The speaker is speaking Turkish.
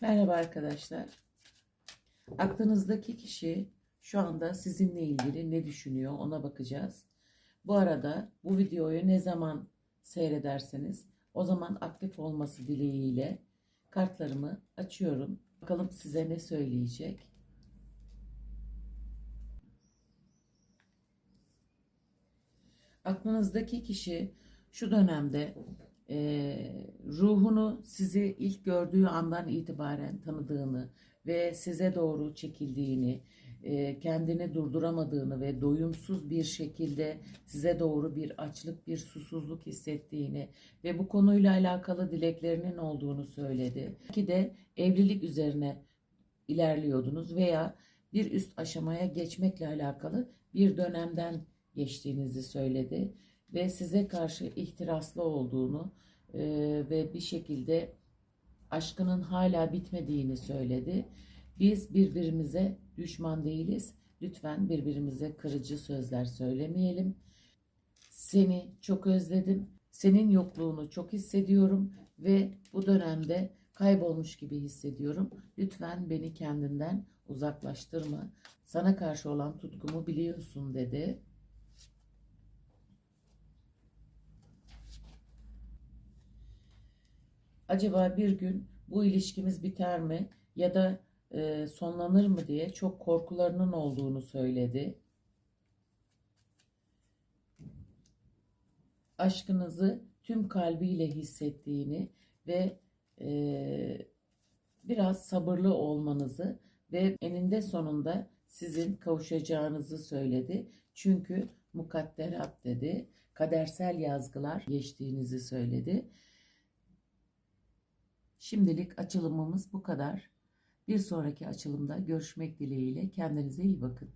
Merhaba arkadaşlar. Aklınızdaki kişi şu anda sizinle ilgili ne düşünüyor ona bakacağız. Bu arada bu videoyu ne zaman seyrederseniz o zaman aktif olması dileğiyle kartlarımı açıyorum. Bakalım size ne söyleyecek. Aklınızdaki kişi şu dönemde e, ruhunu sizi ilk gördüğü andan itibaren tanıdığını ve size doğru çekildiğini, e, kendini durduramadığını ve doyumsuz bir şekilde size doğru bir açlık, bir susuzluk hissettiğini ve bu konuyla alakalı dileklerinin olduğunu söyledi. Ki de evlilik üzerine ilerliyordunuz veya bir üst aşamaya geçmekle alakalı bir dönemden geçtiğinizi söyledi ve size karşı ihtiraslı olduğunu e, ve bir şekilde aşkının hala bitmediğini söyledi. Biz birbirimize düşman değiliz. Lütfen birbirimize kırıcı sözler söylemeyelim. Seni çok özledim. Senin yokluğunu çok hissediyorum ve bu dönemde kaybolmuş gibi hissediyorum. Lütfen beni kendinden uzaklaştırma. Sana karşı olan tutkumu biliyorsun dedi. Acaba bir gün bu ilişkimiz biter mi ya da e, sonlanır mı diye çok korkularının olduğunu söyledi. Aşkınızı tüm kalbiyle hissettiğini ve e, biraz sabırlı olmanızı ve eninde sonunda sizin kavuşacağınızı söyledi. Çünkü mukadderat dedi, kadersel yazgılar geçtiğinizi söyledi. Şimdilik açılımımız bu kadar. Bir sonraki açılımda görüşmek dileğiyle kendinize iyi bakın.